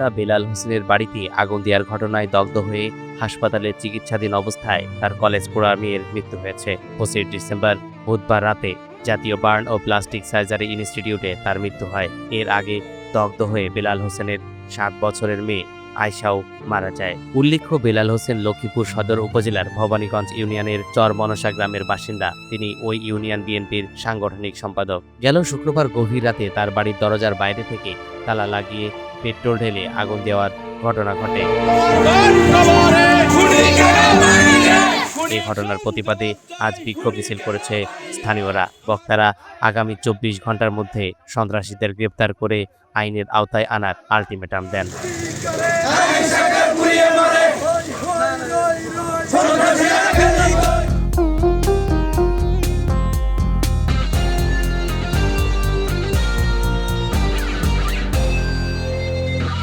অভিনেতা বেলাল হোসেনের বাড়িতে আগুন দেওয়ার ঘটনায় দগ্ধ হয়ে হাসপাতালে চিকিৎসাধীন অবস্থায় তার কলেজ পড়া মেয়ের মৃত্যু হয়েছে। পঁচিশ ডিসেম্বর বুধবার রাতে জাতীয় বার্ন ও প্লাস্টিক সার্জারি ইনস্টিটিউটে তার মৃত্যু হয়। এর আগে দগ্ধ হয়ে বেলাল হোসেনের সাত বছরের মেয়ে আয়শাও মারা যায়। উল্লেখ্য, বেলাল হোসেন লক্ষ্মীপুর সদর উপজেলার ভবানীগঞ্জ ইউনিয়নের চর মনসা গ্রামের বাসিন্দা। তিনি ওই ইউনিয়ন বিএনপির সাংগঠনিক সম্পাদক। গেল শুক্রবার গভীর রাতে তার বাড়ির দরজার বাইরে থেকে তালা লাগিয়ে পেট্রোল ঢেলে আগুন দেওয়ার ঘটনা ঘটে। এই ঘটনার প্রতিবাদে আজ বিক্ষোভ মিছিল করেছে স্থানীয়রা। বক্তারা আগামী চব্বিশ ঘণ্টার মধ্যে সন্ত্রাসীদের গ্রেপ্তার করে আইনের আওতায় আনার আলটিমেটাম দেন।